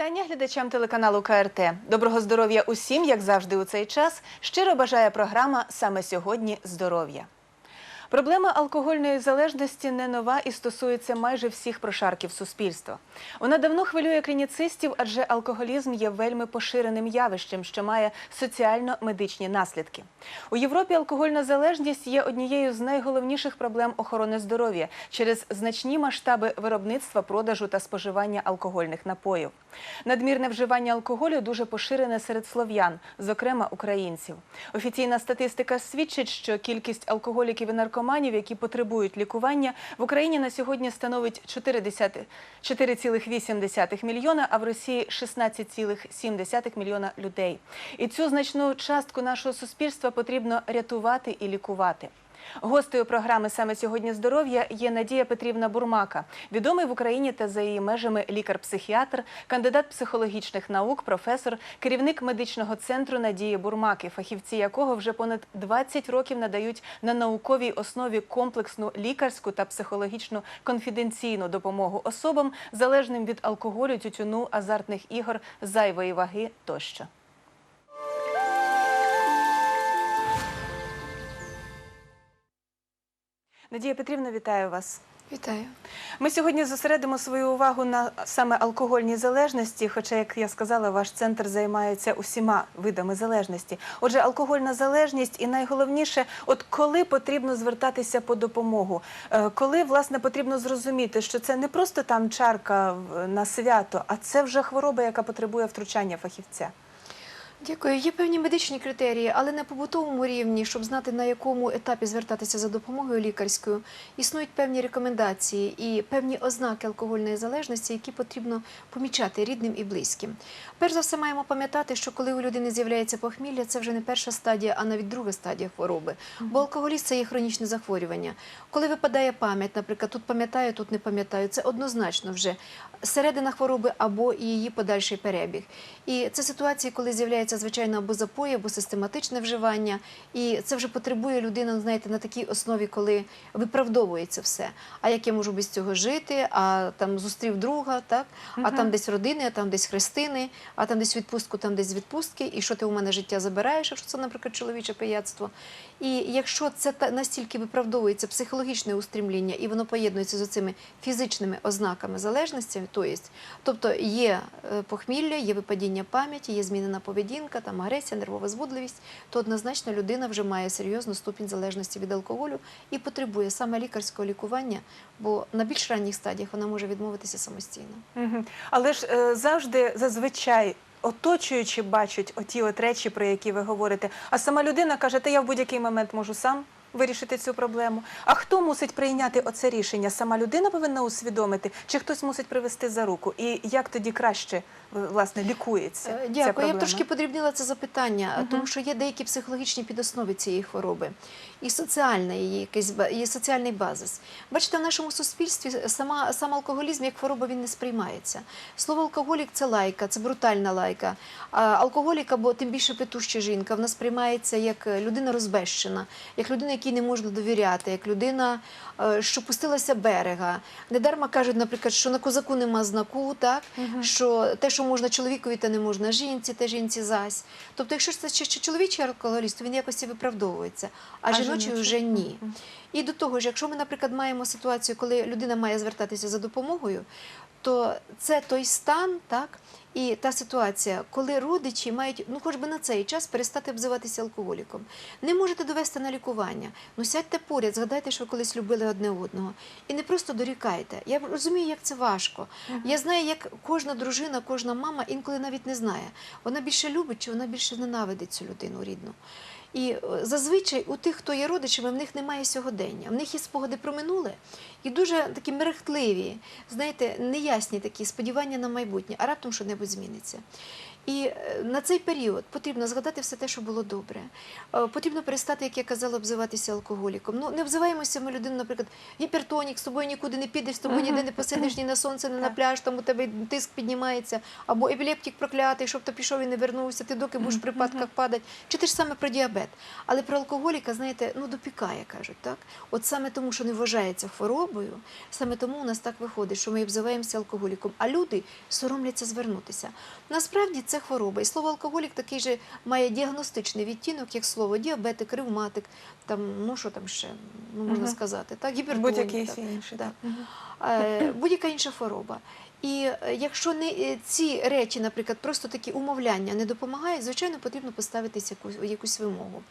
Вітання глядачам телеканалу КРТ. Доброго здоров'я усім, як завжди, у цей час. Щиро бажає програма саме сьогодні здоров'я. Проблема алкогольної залежності не нова і стосується майже всіх прошарків суспільства. Вона давно хвилює клініцистів, адже алкоголізм є вельми поширеним явищем, що має соціально-медичні наслідки. У Європі алкогольна залежність є однією з найголовніших проблем охорони здоров'я через значні масштаби виробництва, продажу та споживання алкогольних напоїв. Надмірне вживання алкоголю дуже поширене серед слов'ян, зокрема українців. Офіційна статистика свідчить, що кількість алкоголіків і наркоманів, які потребують лікування, в Україні на сьогодні становить 4,8 4,8 мільйона, а в Росії 16,7 мільйона людей. І цю значну частку нашого суспільства потрібно рятувати і лікувати. Гостею програми саме сьогодні здоров'я є Надія Петрівна Бурмака, відомий в Україні та за її межами лікар-психіатр, кандидат психологічних наук, професор, керівник медичного центру Надії Бурмаки, фахівці якого вже понад 20 років надають на науковій основі комплексну лікарську та психологічну конфіденційну допомогу особам, залежним від алкоголю, тютюну, азартних ігор, зайвої ваги тощо. Надія Петрівна, вітаю вас. Вітаю. Ми сьогодні зосередимо свою увагу на саме алкогольній залежності. Хоча, як я сказала, ваш центр займається усіма видами залежності. Отже, алкогольна залежність, і найголовніше, от коли потрібно звертатися по допомогу, Е, коли власне потрібно зрозуміти, що це не просто там чарка на свято, а це вже хвороба, яка потребує втручання фахівця. Дякую. Є певні медичні критерії, але на побутовому рівні, щоб знати на якому етапі звертатися за допомогою лікарською, існують певні рекомендації і певні ознаки алкогольної залежності, які потрібно помічати рідним і близьким. Перш за все, маємо пам'ятати, що коли у людини з'являється похмілля, це вже не перша стадія, а навіть друга стадія хвороби. Бо алкоголізм – це є хронічне захворювання. Коли випадає пам'ять, наприклад, тут пам'ятаю, тут не пам'ятаю, це однозначно вже середина хвороби або її подальший перебіг. І це ситуації, коли з'являється звичайно або запої, або систематичне вживання, і це вже потребує людина, знаєте, на такій основі, коли виправдовується все. А як я можу без цього жити? А там зустрів друга, так а там десь родини, а там десь хрестини, а там десь відпустку, там десь відпустки, і що ти у мене життя забираєш, якщо це, наприклад, чоловіче пияцтво. І якщо це настільки виправдовується психологічне устрімління, і воно поєднується з цими фізичними ознаками залежності, то тобто є е, похмілля, є випадіння пам'яті, є змінена поведінка, там агресія, нервова збудливість, то однозначно людина вже має серйозну ступінь залежності від алкоголю і потребує саме лікарського лікування, бо на більш ранніх стадіях вона може відмовитися самостійно. Але ж е, завжди зазвичай. Оточуючи бачать оті от речі, про які ви говорите. А сама людина каже, та я в будь-який момент можу сам вирішити цю проблему. А хто мусить прийняти оце рішення? Сама людина повинна усвідомити, чи хтось мусить привести за руку? І як тоді краще власне лікується? Е, ця Дякую. Я б трошки подрібнила це запитання, Мгм. тому що є деякі психологічні підоснови цієї хвороби, і соціальна її якийсь ба- соціальний базис. Бачите, в нашому суспільстві сама сам алкоголізм як хвороба він не сприймається. Слово алкоголік це лайка, це брутальна лайка. А алкоголік або тим більше петуща жінка, вона сприймається як е, людина розбещена, як людина, якій не можна довіряти, як людина, е, що пустилася берега. Недарма кажуть, наприклад, що на козаку нема знаку, так що те, що можна чоловікові, те не можна жінці, те жінці зась. Тобто, якщо це ще чоловічий алкоголіст, то він якось виправдовується, а, А жіночий вже ні. І до того ж, якщо ми, наприклад, маємо ситуацію, коли людина має звертатися за допомогою, то це той стан, так. І та ситуація, коли родичі мають, ну хоч би на цей час перестати обзиватися алкоголіком. Не можете довести на лікування. Ну сядьте поряд, згадайте, що ви колись любили одне одного. І не просто дорікайте. Я розумію, як це важко. Я знаю, як кожна дружина, кожна мама інколи навіть не знає. Вона більше любить чи вона більше ненавидить цю людину рідну. І е, зазвичай у тих, хто є родичами, в них немає сьогодення. В них є спогади про минуле і дуже такі мерехтливі, знаєте, неясні такі сподівання на майбутнє, а раптом що-небудь зміниться. І е, на цей період потрібно згадати все те, що було добре. Е, Потрібно перестати, як я казала, обзиватися алкоголіком. Ну не обзиваємося ми людину, наприклад, гіпертонік, з тобою нікуди не підеш, з тобою ніде не посидиш, ні на сонце, ні на пляж, там у тебе тиск піднімається, або епілептик проклятий, щоб ти пішов і не вернувся, ти доки будеш в припадках падати. Чи те ж саме про діабет. Але про алкоголіка, знаєте, ну допікає, кажуть, так? От саме тому, що не вважається хворобою, саме тому у нас так виходить, що ми обзиваємося алкоголіком, а люди соромляться звернутися. Насправді це хвороба. І слово алкоголік такий же має діагностичний відтінок, як слово діабетик, ревматик, там, ну що там ще ну, можна Мгм. сказати, так, гіпертонік. Будь-який. Да. так. Мгм. Е, будь-яка інша хвороба. І е, якщо не е, ці речі, наприклад, просто такі умовляння не допомагають, звичайно, потрібно поставитись якусь, якусь вимогу.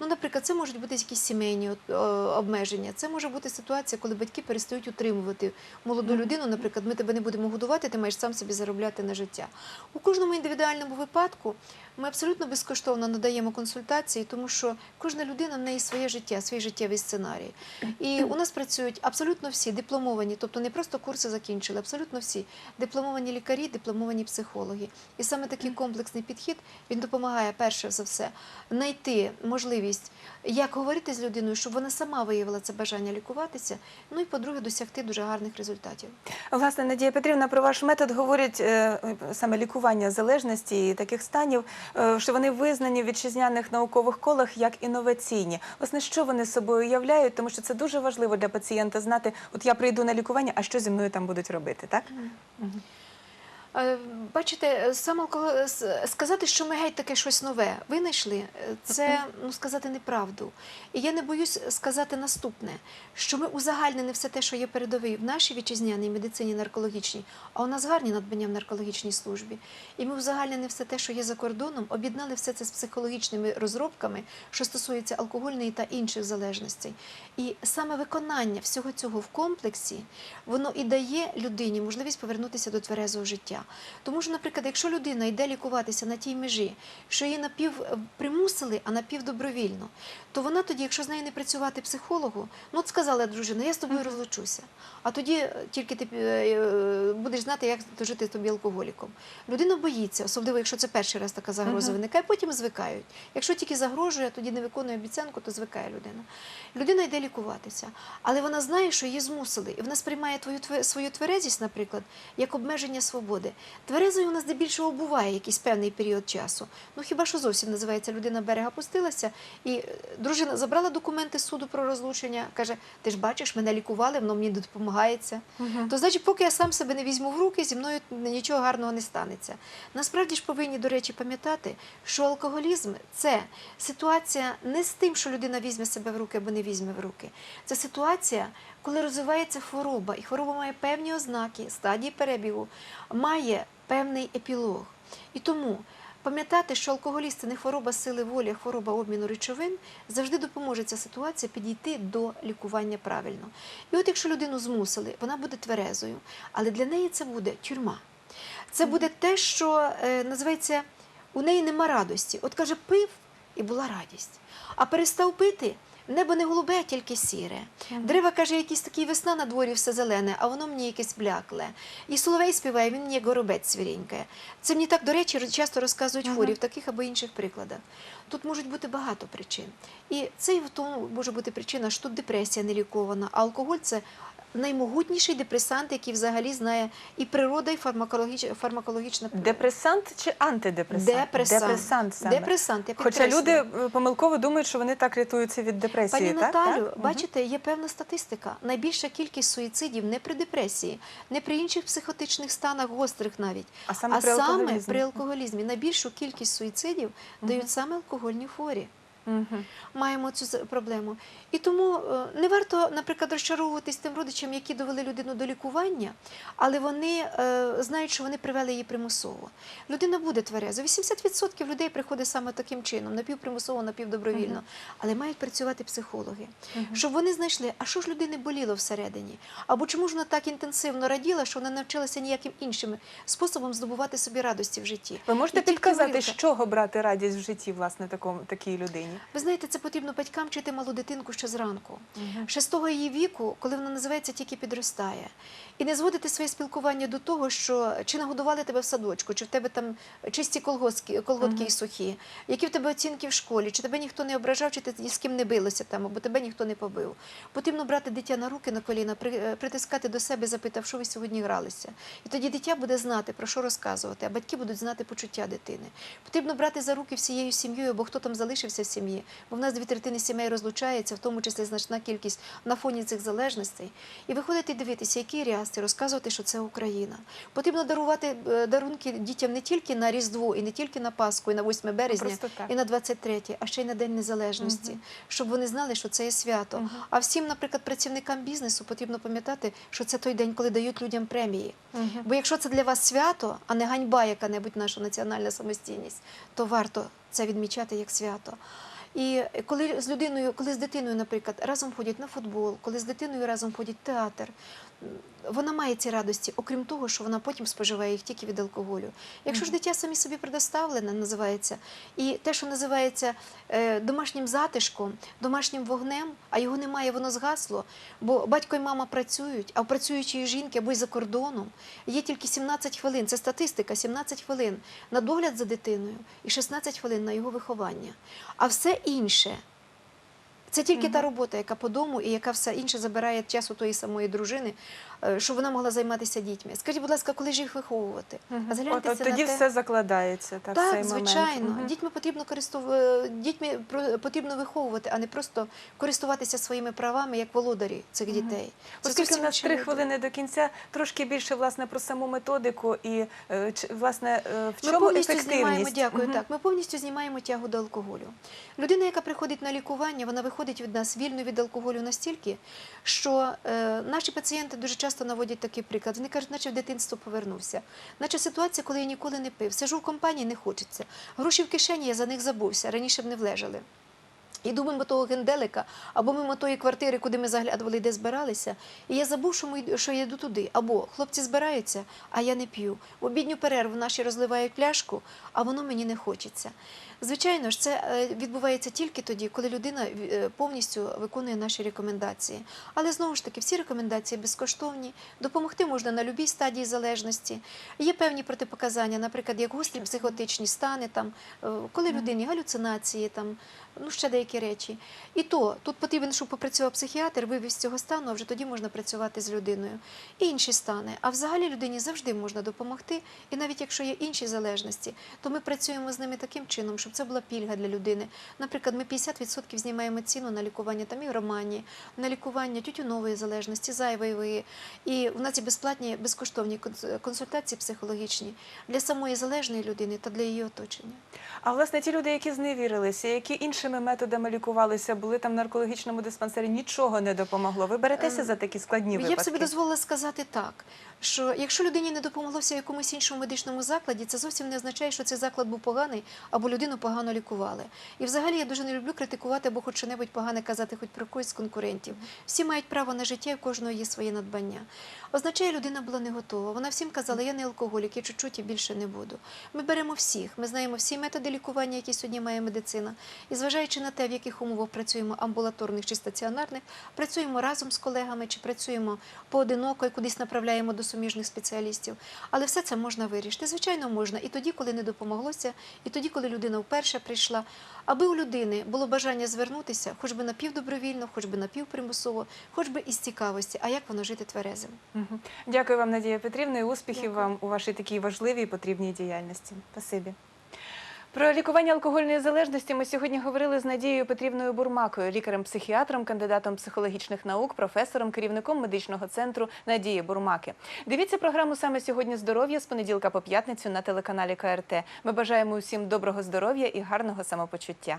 Ну, наприклад, це можуть бути якісь сімейні е, обмеження. Це може бути ситуація, коли батьки перестають утримувати молоду людину. Наприклад, ми тебе не будемо годувати, ти маєш сам собі заробляти на життя. У кожному індивідуальному випадку ми абсолютно безкоштовно надаємо консультації, тому що кожна людина в неї своє життя, свій життєвий сценарій. І у нас працюють абсолютно всі дипломовані, тобто не просто курси закінчили, абсолютно всі дипломовані лікарі, дипломовані психологи. І саме такий комплексний підхід він допомагає перше за все знайти можливість, як говорити з людиною, щоб вона сама виявила це бажання лікуватися. Ну і по-друге, досягти дуже гарних результатів. Власне, Надія Петрівна, про ваш метод говорять е, саме лікування залежності і таких станів, що вони визнані в вітчизняних наукових колах як інноваційні. Власне, що вони собою являють, тому що це дуже важливо для пацієнта знати, от я прийду на лікування, а що зі мною там будуть робити, так? Е, Бачите, сам алкоголь сказати, що ми геть таке щось нове винайшли, е, це ну сказати неправду. І я не боюсь сказати наступне: що ми узагальнили все те, що є передовий в нашій вітчизняній медицині наркологічній, а у нас гарні надбання в наркологічній службі. І ми узагальнили все те, що є за кордоном, об'єднали все це з психологічними розробками, що стосується алкогольної та інших залежностей. І саме виконання всього цього в комплексі, воно і дає людині можливість повернутися до тверезого життя. Тому що, наприклад, якщо людина йде лікуватися на тій межі, що її напів е, примусили, а напів добровільно, то вона тоді, якщо з нею не працювати психологу, ну от сказала дружина, я з тобою розлучуся. А тоді е, тільки ти е, будеш знати, як жити тобі алкоголіком. Людина боїться, особливо якщо це перший раз така загроза виникає, потім звикають. Якщо тільки загрожує, тоді не виконує обіцянку, то звикає людина. Людина йде лікуватися, але вона знає, що її змусили, і вона сприймає твою тве- свою тверезість, наприклад, як обмеження свободи. Тверезою у нас здебільшого буває якийсь певний період часу. Ну хіба що зовсім називається людина берега пустилася, і е, дружина забрала документи з суду про розлучення, каже: Ти ж бачиш, мене лікували, воно мені допомагається. Мгм. То значить, поки я сам себе не візьму в руки, зі мною нічого гарного не станеться. Насправді ж повинні, до речі, пам'ятати, що алкоголізм це ситуація не з тим, що людина візьме себе в руки або не візьме в руки. Це ситуація, коли розвивається хвороба, і хвороба має певні ознаки, стадії перебігу, має певний епілог. І тому. Пам'ятати, що алкоголіст це не хвороба сили волі, а хвороба обміну речовин, завжди допоможе ця ситуація підійти до лікування правильно. І от якщо людину змусили, вона буде тверезою, але для неї це буде тюрма. Це буде те, що е, називається у неї нема радості. От каже, пив і була радість. А перестав пити. Небо не голубе, а тільки сіре. Дерева каже, якісь такі весна на дворі все зелене, а воно мені якесь блякле. І соловей співає, він мені як горобець свірінькає. Це мені так, до речі, часто розказують хворі в таких або інших прикладах. Тут можуть бути багато причин. І це і в тому може бути причина, що тут депресія не лікована, а алкоголь це наймогутніший депресант, який взагалі знає і природа, і фармакологічна, фармакологічна природа. Депресант чи антидепресант? Депресант. Депресант саме. Депресант, я Хоча люди е, помилково думають, що вони так рятуються від депресії. Пані так? Наталю, так? Бачите, є певна статистика. Найбільша кількість суїцидів не при депресії, не при інших психотичних станах, гострих навіть, А саме а при саме алкоголізмі. при алкоголізмі. Найбільшу кількість суїцидів дають саме алкогольні хворі. Мгм. Маємо цю проблему. І тому е, не варто, наприклад, розчаровуватись тим родичам, які довели людину до лікування, але вони е, знають, що вони привели її примусово. Людина буде твереза. 80% людей приходить саме таким чином, напівпримусово, напівдобровільно. Мгм. Але мають працювати психологи, Мгм. щоб вони знайшли, а що ж людини боліло всередині? Або чому ж вона так інтенсивно раділа, що вона навчилася ніяким іншим способом здобувати собі радості в житті. Ви можете І підказати, з чого брати радість в житті, власне, такому, такій людині? Ви знаєте, це потрібно батькам вчити малу дитинку ще зранку. Ще з того її віку, коли вона називається, тільки підростає. І не зводити своє спілкування до того, що чи нагодували тебе в садочку, чи в тебе там чисті колготки, колготки і сухі, які в тебе оцінки в школі, чи тебе ніхто не ображав, чи ти з ким не билося там, або тебе ніхто не побив. Потрібно брати дитя на руки, на коліна, е, притискати до себе, запитав, що ви сьогодні гралися. І тоді дитя буде знати, про що розказувати, а батьки будуть знати почуття дитини. Потрібно брати за руки всією сім'єю, бо хто там залишився в сім'ї, бо в нас дві третини сімей розлучається, в тому числі значна кількість на фоні цих залежностей. І виходити дивитися, які рясти, розказувати, що це Україна. Потрібно дарувати е, дарунки дітям не тільки на Різдво, і не тільки на Пасху, і на 8 березня, і на 23, а ще й на День Незалежності, щоб вони знали, що це є свято. Мгм. А всім, наприклад, працівникам бізнесу потрібно пам'ятати, що це той день, коли дають людям премії. Мгм. Бо якщо це для вас свято, а не ганьба яка-небудь наша національна самостійність, то варто це відмічати як свято. І коли з людиною, коли з дитиною, наприклад, разом ходять на футбол, коли з дитиною разом ходять в театр, вона має ці радості, окрім того, що вона потім споживає їх тільки від алкоголю. Якщо ж дитя самі собі предоставлене, називається, і те, що називається е, домашнім затишком, домашнім вогнем, а його немає, воно згасло, бо батько і мама працюють, а в працюючої жінки або й за кордоном є тільки 17 хвилин. Це статистика, 17 хвилин на догляд за дитиною і 16 хвилин на його виховання. А все інше. Це тільки та робота, яка по дому і яка все інше забирає час у тої самої дружини, е, щоб вона могла займатися дітьми. Скажіть, будь ласка, коли ж їх виховувати? Згляньтеся от тоді на те, все закладається. Так, так, цей момент. звичайно. Дітьми потрібно користув... дітьми потрібно виховувати, а не просто користуватися своїми правами як володарі цих дітей. Це Оскільки зовсім нас три хвилини до кінця, трошки більше власне про саму методику і е, власне е, в Ми чому повністю ефективність? знімаємо, дякую. Так, ми повністю знімаємо тягу до алкоголю. Людина, яка приходить на лікування, вона виходить від нас вільно від алкоголю настільки, що е, наші пацієнти дуже часто наводять такий приклад. Вони кажуть, наче в дитинство повернувся, наче ситуація, коли я ніколи не пив. Сижу в компанії, не хочеться. Гроші в кишені, я за них забувся. Раніше б не влежали. Іду мимо того генделика або мимо тої квартири, куди ми заглядували, де збиралися, і я забув, що, ми, що я йду туди. Або хлопці збираються, а я не п'ю. В обідню перерву наші розливають пляшку, а воно мені не хочеться. Звичайно ж, це е, відбувається тільки тоді, коли людина е, повністю виконує наші рекомендації. Але знову ж таки, всі рекомендації безкоштовні. Допомогти можна на будь-якій стадії залежності. Є певні протипоказання, наприклад, як гострі психотичні стани, там, е, коли людині галюцинації, там, ну ще деякі речі. І то тут потрібен, щоб попрацював психіатр, вивів з цього стану, а вже тоді можна працювати з людиною. І інші стани. А взагалі людині завжди можна допомогти. І навіть якщо є інші залежності, то ми працюємо з ними таким чином, щоб це була пільга для людини. Наприклад, ми 50% знімаємо ціну на лікування там ігроманії, на лікування тютюнової залежності, зайвої. І в нас є безплатні, безкоштовні консультації психологічні для самої залежної людини та для її оточення. А власне ті люди, які зневірилися, які іншими методами лікувалися, були там в наркологічному диспансері, нічого не допомогло. Ви беретеся Е, за такі складні випадки? Я б собі дозволила сказати так, що якщо людині не допомоглося в якомусь іншому медичному закладі, це зовсім не означає, що цей заклад був поганий або людину погано лікували. І взагалі я дуже не люблю критикувати або хоч що-небудь погане казати, хоч про когось з конкурентів. Всі мають право на життя, і в кожного є своє надбання. Означає, людина була не готова. Вона всім казала, я не алкоголік, я чуть-чуть і більше не буду. Ми беремо всіх, ми знаємо всі методи лікування, які сьогодні має медицина. І зважаючи на те, в яких умовах працюємо амбулаторних чи стаціонарних, працюємо разом з колегами чи працюємо поодиноко і кудись направляємо до суміжних спеціалістів. Але все це можна вирішити. Звичайно, можна і тоді, коли не допомоглося, і тоді, коли людина вперше прийшла. Аби у людини було бажання звернутися, хоч би напівдобровільно, хоч би напівпримусово, хоч би із цікавості, а як воно жити тверезим. Дякую вам, Надія Петрівна, і успіхів Дякую. вам у вашій такій важливій і потрібній діяльності. Спасибі. Про лікування алкогольної залежності ми сьогодні говорили з Надією Петрівною Бурмакою, лікарем-психіатром, кандидатом психологічних наук, професором, керівником медичного центру Надії Бурмаки. Дивіться програму саме сьогодні здоров'я з понеділка по п'ятницю на телеканалі КРТ. Ми бажаємо усім доброго здоров'я і гарного самопочуття.